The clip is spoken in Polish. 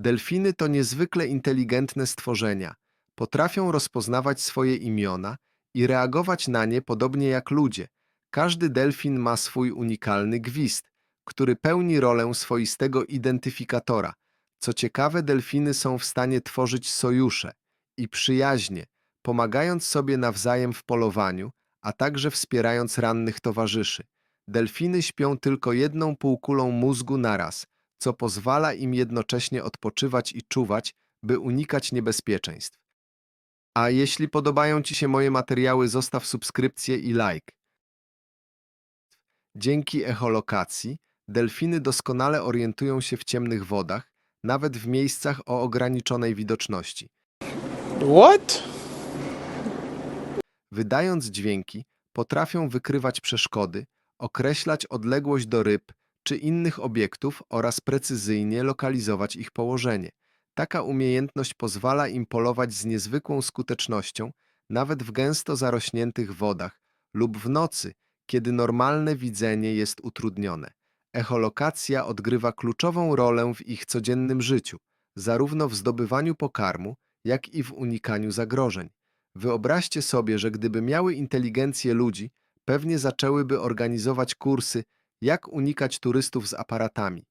Delfiny to niezwykle inteligentne stworzenia. Potrafią rozpoznawać swoje imiona i reagować na nie podobnie jak ludzie. Każdy delfin ma swój unikalny gwizd, który pełni rolę swoistego identyfikatora. Co ciekawe, delfiny są w stanie tworzyć sojusze i przyjaźnie, pomagając sobie nawzajem w polowaniu, a także wspierając rannych towarzyszy. Delfiny śpią tylko jedną półkulą mózgu naraz, co pozwala im jednocześnie odpoczywać i czuwać, by unikać niebezpieczeństw. A jeśli podobają Ci się moje materiały, zostaw subskrypcję i like. Dzięki echolokacji delfiny doskonale orientują się w ciemnych wodach, nawet w miejscach o ograniczonej widoczności. What? Wydając dźwięki, potrafią wykrywać przeszkody, określać odległość do ryb czy innych obiektów oraz precyzyjnie lokalizować ich położenie. Taka umiejętność pozwala im polować z niezwykłą skutecznością, nawet w gęsto zarośniętych wodach lub w nocy, kiedy normalne widzenie jest utrudnione. Echolokacja odgrywa kluczową rolę w ich codziennym życiu, zarówno w zdobywaniu pokarmu, jak i w unikaniu zagrożeń. Wyobraźcie sobie, że gdyby miały inteligencję ludzi, pewnie zaczęłyby organizować kursy, jak unikać turystów z aparatami.